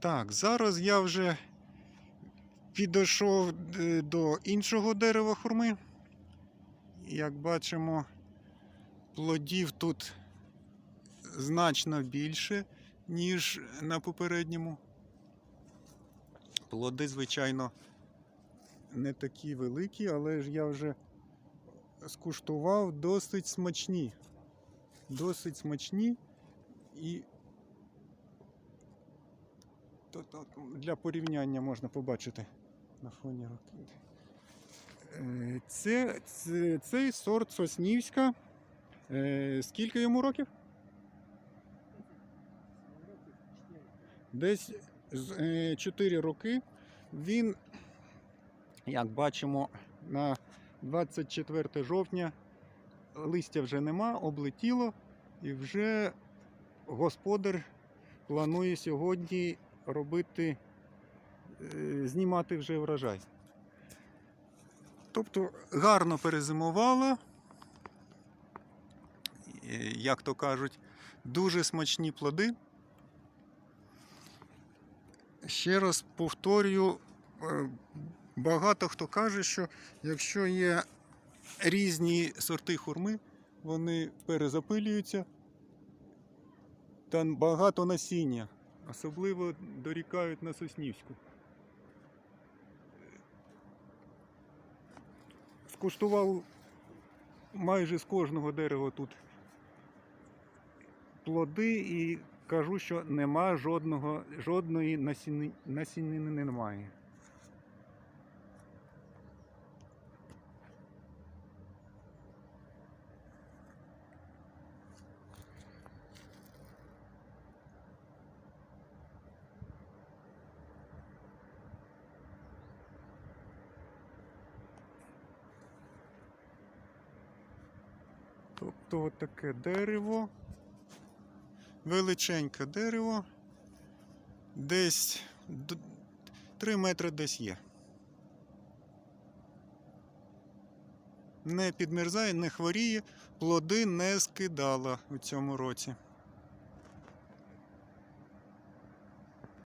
Так, зараз я вже підійшов е, до іншого дерева хурми. Як бачимо, плодів тут значно більше, ніж на попередньому. Плоди, звичайно, не такі великі, але ж я вже скуштував досить смачні. Досить смачні і то, для порівняння можна побачити на фоні роки. Е, Це, це, цей сорт Соснівська. Е, Скільки йому років? Десь 4 роки. Він, як бачимо, на 24 жовтня листя вже нема, облетіло, і вже господар планує сьогодні робити, е, знімати вже врожай. Тобто гарно перезимувала, е, як то кажуть, дуже смачні плоди. Ще раз повторюю, е, багато хто каже, що якщо є різні сорти хурми, вони перезапилюються та багато насіння. Особливо дорікають на Соснівську. Скуштував майже з кожного дерева тут плоди і кажу, що нема жодного, жодної насіни, насінини немає. От таке дерево, величеньке дерево, десь 3 метри десь є. Не підмерзає, не хворіє, плоди не скидала у цьому році.